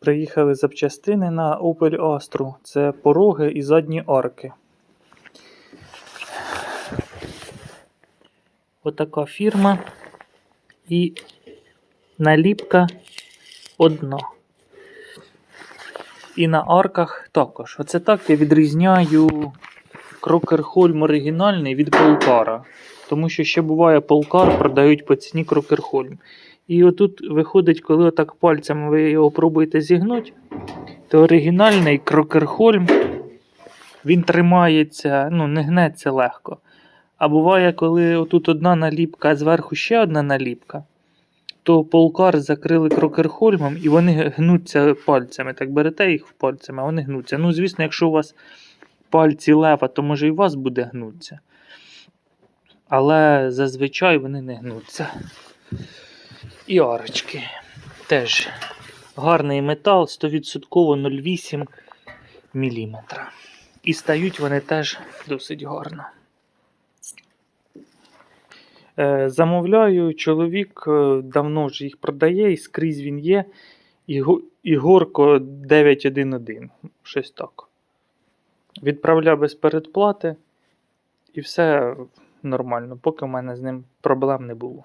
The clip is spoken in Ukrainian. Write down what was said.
Приїхали запчастини на Opel Astra. Це пороги і задні арки. Отака фірма. І наліпка одна. І на арках також. Оце так я відрізняю Крокерхольм оригінальний від Полкара. Тому що ще буває Полкар продають по ціні Крокерхольм. І отут виходить, коли отак пальцем ви його пробуєте зігнути, то оригінальний Крокерхольм він тримається, ну, не гнеться легко. А буває, коли отут одна наліпка, а зверху ще одна наліпка, то полкар закрили крокерхольмом і вони гнуться пальцями. Так берете їх пальцями, а вони гнуться. Ну, звісно, якщо у вас пальці лева, то може і у вас буде гнуться. Але зазвичай вони не гнуться. І арочки. Теж гарний метал 100% 0,8 мм. І стають вони теж досить гарно. Е, Замовляю, чоловік е, давно вже їх продає, і скрізь він є. Іго- Ігорко 911. Щось так. Відправляв без передплати. І все нормально, поки в мене з ним проблем не було.